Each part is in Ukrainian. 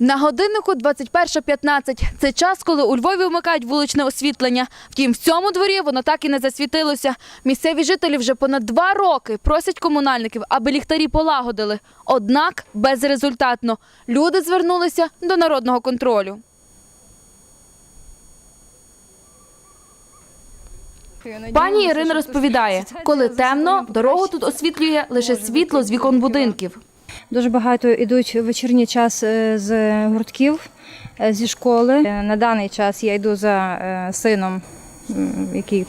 На годиннику 21.15. Це час, коли у Львові вмикають вуличне освітлення. Втім, в цьому дворі воно так і не засвітилося. Місцеві жителі вже понад два роки просять комунальників, аби ліхтарі полагодили. Однак безрезультатно. Люди звернулися до народного контролю. Пані Ірина розповідає, коли темно, дорогу тут освітлює лише світло з вікон будинків. Дуже багато йдуть в вечірній час е, з гуртків е, зі школи. Е, На даний час я йду за сином, який,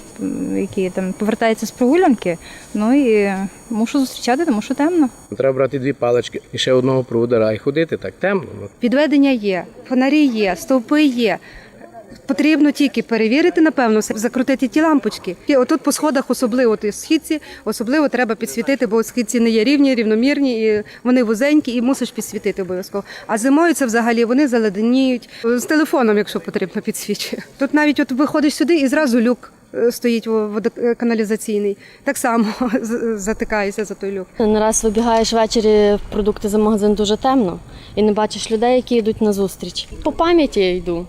який там повертається з прогулянки. Ну і мушу зустрічати, тому що темно. Треба брати дві палички і ще одного проводира і ходити так темно. Підведення є, фонарі є, стовпи є. Потрібно тільки перевірити, напевно, закрутити ті лампочки. І отут по сходах, особливо от східці, особливо треба підсвітити, бо східці не є рівні, рівномірні, і вони вузенькі, і мусиш підсвітити обов'язково. А зимою це взагалі вони заледеніють. З телефоном, якщо потрібно, підсвічує. Тут навіть от виходиш сюди і зразу люк е, стоїть водоканалізаційний. Так само з- за той люк. Нараз вибігаєш ввечері продукти за магазин дуже темно і не бачиш людей, які йдуть на зустріч. По пам'яті я йду.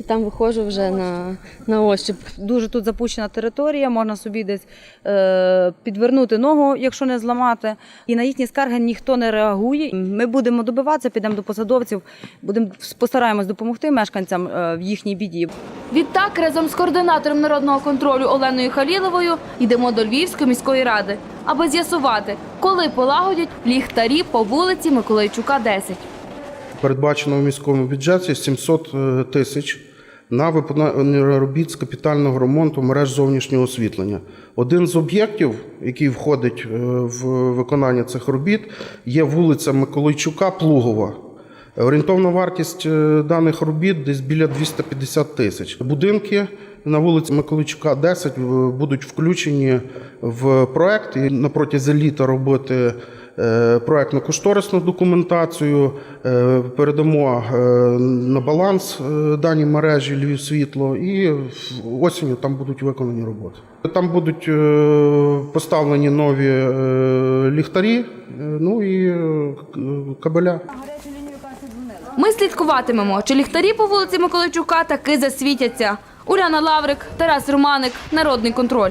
І там виходжу вже на, на ощуп. Дуже тут запущена територія, можна собі десь е, підвернути ногу, якщо не зламати. І на їхні скарги ніхто не реагує. Ми будемо добиватися, підемо до посадовців, будемо постараємось допомогти мешканцям е, в їхній біді. Відтак, разом з координатором народного контролю Оленою Халіловою йдемо до Львівської міської ради, аби з'ясувати, коли полагодять ліхтарі по вулиці Миколайчука, 10. Передбачено в міському бюджеті 700 е, тисяч на виконання робіт з капітального ремонту мереж зовнішнього освітлення. Один з об'єктів, який входить е, в виконання цих робіт, є вулиця Миколайчука Плугова. Орієнтовна вартість е, даних робіт десь біля 250 тисяч. Будинки на вулиці Миколайчука 10 е, будуть включені в проект і на протязі літа робити е, проектно-кошторисну документацію, е, передамо е, на баланс дані мережі Львів світло і осінню там будуть виконані роботи. Там будуть поставлені нові ліхтарі, ну і кабеля. Ми слідкуватимемо, чи ліхтарі по вулиці Миколайчука таки засвітяться. Уляна Лаврик, Тарас Романик, Народний контроль.